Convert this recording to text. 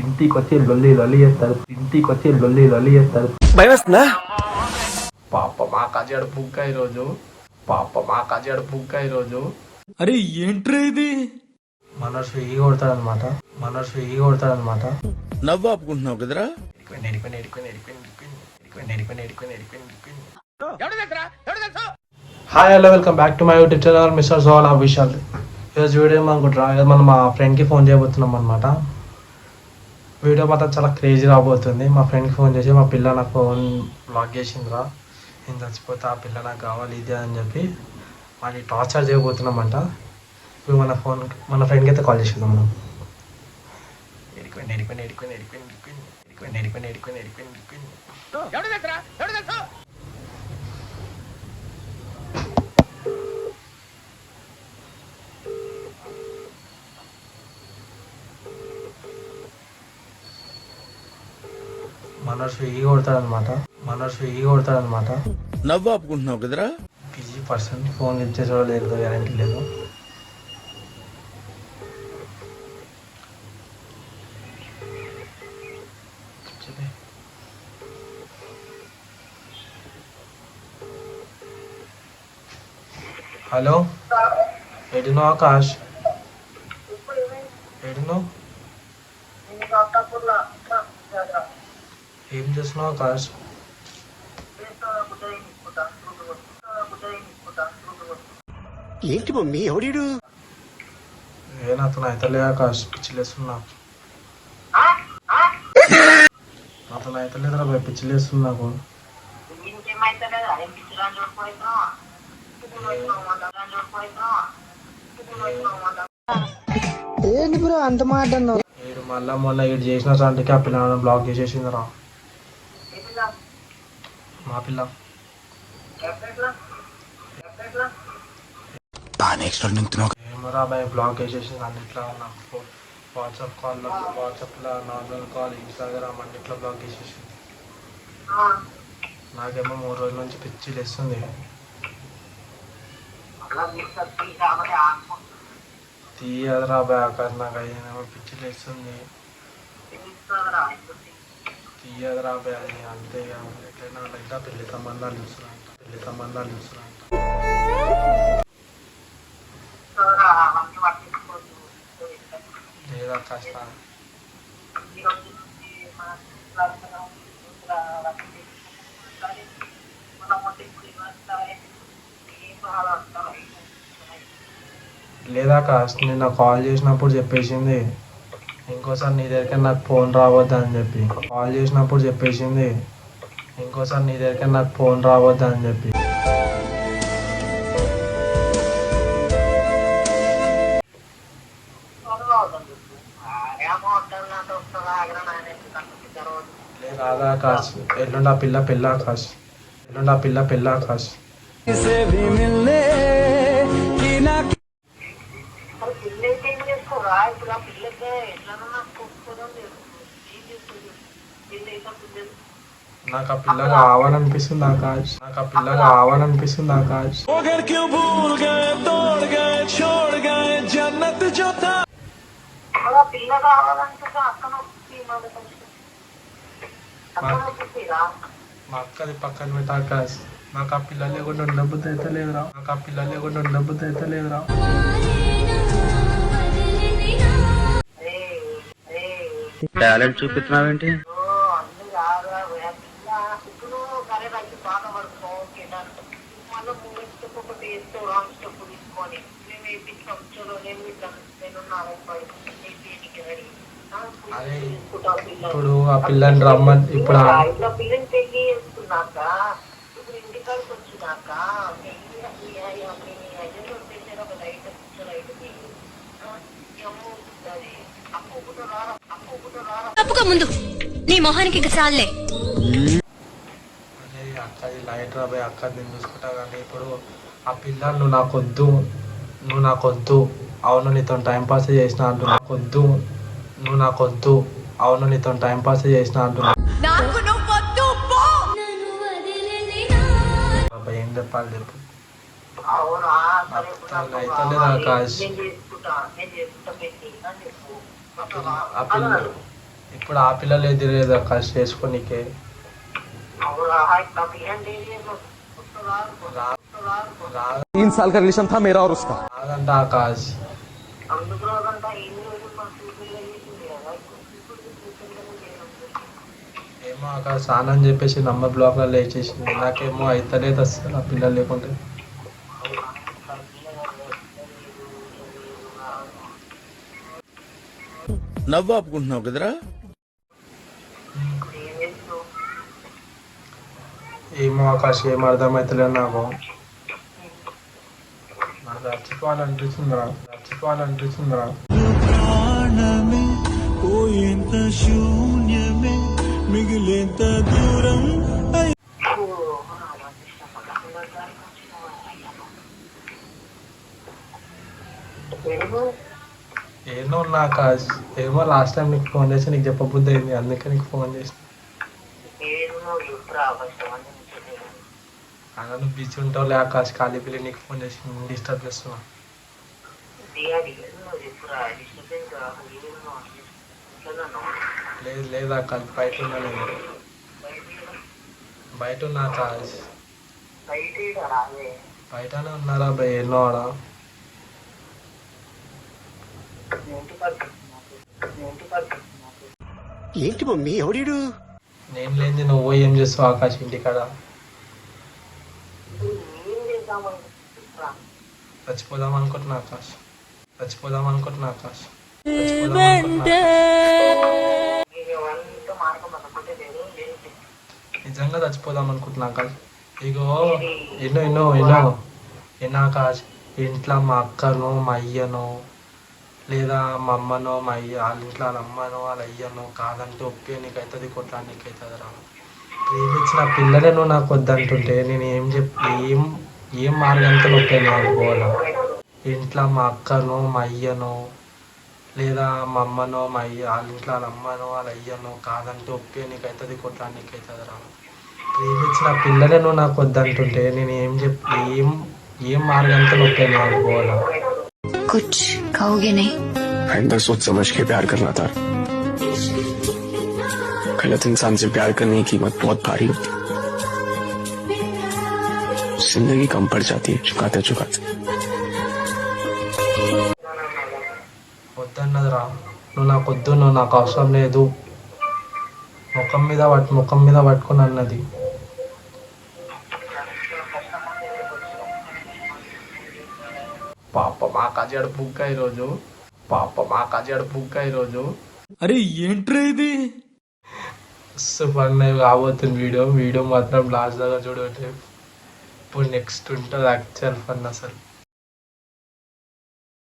ఇంటికి వచ్చి లొల్లి లొల్లి చేస్తారు ఇంటికి వచ్చి లొల్లి లొల్లి చేస్తారు. భయమేస్తుందా? పాప మా కజాడు బుక్క ఈరోజు. పాప మా కజాడు బుక్క ఈరోజు. అరే ఏంట్రా ఇది? మనసు ఈ కొడతాడు అనమాట మనసు ఈ కొడతాడు అనమాట నవ్వు ఆపుకుంటున్నావు కదరా hi hello welcome back to my YouTube channel mister soul Vishal ఈరోజు వీడియో ఈరోజు మనం మా ఫ్రెండ్కి ఫోన్ చేయబోతున్నాం అనమాట వీడియో మాత్రం చాలా క్రేజీ రాబోతుంది మా ఫ్రెండ్కి ఫోన్ చేసి మా పిల్ల నాకు ఫోన్ బ్లాక్ చేసిందిరా నేను చచ్చిపోతే ఆ పిల్ల నాకు కావాలి ఇది అని చెప్పి మళ్ళీ టార్చర్ చేయబోతున్నామంట ఇప్పుడు మన ఫోన్ మన ఫ్రెండ్కి అయితే కాల్ చేసేద్దాం మనం ఎడిపోయింది ఎడిపోయింది ఎడిపోయింది ఎడిపోయింది ఎడిపోయింది ఎడిపోయింది ఎడిపోయింది ఎడిపోయింది ఎడిపోయింది మనసు ఈ కొడతాడనమాట మనసు ఈ కొడతాడనమాట నవ్వు ఆపుకుంటున్నావు కదరా? పీజీ పర్సన్ ఫోన్ ఇచ్చేసో లేదు గ్యారంటీ లేదు. హలో? ఎడినో ఆకాష్? ఏం చేస్తున్నావు ఆకాష్? ఏంటి మమ్మీ ఎవడీడు? ఏ నాతో అయితలే ఆకాష్ పిచ్చిలేస్తున్నా నాతో అయితలేదురా భయ పిచ్చిలేస్తున్నా నాకు. ఏంటి బ్రో అంత మాట అన్నావు? మళ్ళా మొన్న వీడు చేసిన సంటికి ఆ పిల్లని బ్లాక్ చేసేసిందిరా. మా పిల్ల. ఏమరా భయ బ్లాక్ చేసేసింది అన్నిట్లో నాకు వాట్సాప్ కాల్లో వాట్సాప్లో నార్మల్ కాల్ ఇన్స్టాగ్రామ్ అన్నిట్లో బ్లాక్ చేసేసింది నాకేమో మూడు రోజుల నుంచి పిచ్చి లేస్తుంది. తీయదురా ఆకాశ్ నాకు అయ్యేమో పిచ్చి లేస్తుంది. తీయదరా అని అంతే ఎట్లయినా లేదా పెళ్ళి సంబంధాలు చూస్తున్నాను పెళ్ళి సంబంధాలు చూస్తున్నాను లేదా కాస్త లేదా కాస్త నిన్న కాల్ చేసినప్పుడు చెప్పేసింది ఇంకోసారి నీ దగ్గరికి నాకు ఫోన్ రావద్దని చెప్పి. కాల్ చేసినప్పుడు చెప్పేసింది ఇంకోసారి నీ దగ్గరికి నాకు ఫోన్ రావద్దని చెప్పి. రాధా ఆకాష్ ఎల్లుండి పిల్ల పిల్ల ఆకాష్. ఎల్లుండి ఆ పిల్ల పిల్ల ఆకాష్. से भी मिलने की ना పెళ్ళ ఆకాశ్ నాకు ఆ పిల్ల కావాలనిపిస్తుంది ఆకాశ్ నాకు ఆ పిల్ల కావాలనిపిస్తుంది ఆకాశ్ పిల్ల కావాలంటే అక్కడ మా అక్కది పక్కన పెట్టి ఆకాశ్ నాకు ఆ పిల్ల లేకుండా ఉండబుద్ధి అయితే లేదురా నాకు ఆ పిల్ల లేకుండా ఉండబుద్ధి అయితే లేదురా టాలెంట్ చూపిస్తున్నావేంటి? ఇప్పుడు ఆ పిల్లని రమ్మని ఇప్పుడు పిల్లని పెళ్ళి చేసుకున్నాక ఇప్పుడు ఇంటికాడికి వచ్చినాక అయ్యో లైట్ లైట్ తప్పుకో ముందు. నీ మొహానికి ఇక చాలే అక్కది లైట్ రా పోయి అక్క నేను చూసుకుంటా కానీ ఇప్పుడు ఆ పిల్ల నువ్వు నాకు వద్దు. నువ్వు నాకు వద్దు. అవును నీతో టైం పాస్ చేసిన అంటున్నా. నాకు వద్దు. నువ్వు నాకు వద్దు. అవును నీతో టైం పాస్ చేసిన అంటున్నా. ఏం చెప్పాలి చెప్పు. అవునా? ఆకాష్. ఇప్పుడు ఆ పిల్లలు ఎదురేది ఆకాష్ చేసుకోనికే तीन साल का रिलेशन था मेरा और ఏమో ఆకాష్ సానని చెప్పేసి నంబర్ బ్లాక్లో లేచేసి నాకేమో అయితలేదు అసలు ఆ పిల్లలు లేకుంటే. నవ్వు ఆపుకుంటున్నావు కదరా? ఏమో ఆకాశ్ ఏం అర్థమవుతలేదు నాకు. నాకు చచ్చిపోవాలనిపిస్తుందిరా చచ్చిపోవాలనిపిస్తుందిరా ఏమో ఉన్నా ఆకాశ్ ఏమో లాస్ట్ టైం నీకు ఫోన్ చేసి నీకు చెప్పబుద్ధి అయింది అందుకే నీకు ఫోన్ చేసి అలా నువ్వు బిజీ ఉంటావులే ఆకాశ్ ఖాళీ పిల్లి నీకు ఫోన్ చేసి డిస్టర్బ్ చేస్తున్నా ఏమో లేదు లేదు ఆకాశ్ బయట ఉన్నా నేను. బయట ఉన్నా ఆకాశ్. రాదే బయటనే ఉన్నారా భయ్ ఎన్నో ఆడ ఇంటి పక్కన ఇంటి పక్కన ఏంటి మమ్మీ ఎవడీడు? నేను లేని నువ్వు ఏం చేస్తావు ఆకాశ్ ఇంటికాడ? చచ్చిపోదాం అనుకుంటున్నా ఆకాశ్. చచ్చిపోదాం అనుకుంటున్నా ఆకాశ్. నిజంగా చచ్చిపోదాం అనుకుంటున్నా ఆకాశ్. ఇగో ఎన్నో ఎన్నో ఎన్నో. ఎన్నో ఆకాశ్? ఇంట్లో మా అక్కను మా అయ్యను లేదా మా అమ్మనో మా అయ్య వాళ్ళ ఇంట్లో వాళ్ళ అమ్మనో వాళ్ళ అయ్యనో కాదంటే ఒప్పే నీకు అవుతుంది కొట్లా నీకు అవుతుంది రా ప్రేమించిన పిల్లలే నువ్వు నాకు వద్దంటుంటే నేను ఏం చెప్ ఏం ఏం మార్గంతో నొప్పాను అనుకోవాలా ఇంట్లో మా అక్కను మా అయ్యను లేదా మా అమ్మనో మా అయ్య వాళ్ళ ఇంట్లో వాళ్ళ అమ్మనో వాళ్ళ అయ్యనో కాదంటే ఒప్పే నీకు అవుతుంది కొట్లా నీకు అవుతుంది రా ప్రేమించిన పిల్లలే నువ్వు నాకు వద్దంటుంటే నేను ఏం చెప్ ఏం ఏం మార్గంతో నొప్పాను అనుకోవాలా కుచ్ కహోగే नहीं आइंदा सोच समझ के प्यार करना था गलत इंसान से प्यार करने की कीमत बहुत भारी होती जिंदगी कम पड़ जाती है चुकाते चुकाते వద్దన్నదిరా నువ్వు నాకు వద్దు నువ్వు నాకు అవసరం లేదు ముఖం మీద పట్టు ముఖం మీద పట్టుకుని అన్నది పాప మా కజాడు బుక్క ఈరోజు? పాప మా కజాడు బుక్క ఈరోజు? అరే ఏంట్రా ఇది? ఫన్ కాబోతుంది వీడియో. వీడియో మాత్రం లాస్ట్ దాకా చూడండి ఇప్పుడు నెక్స్ట్ ఉంటుంది యాక్చువల్ ఫన్ అసలు.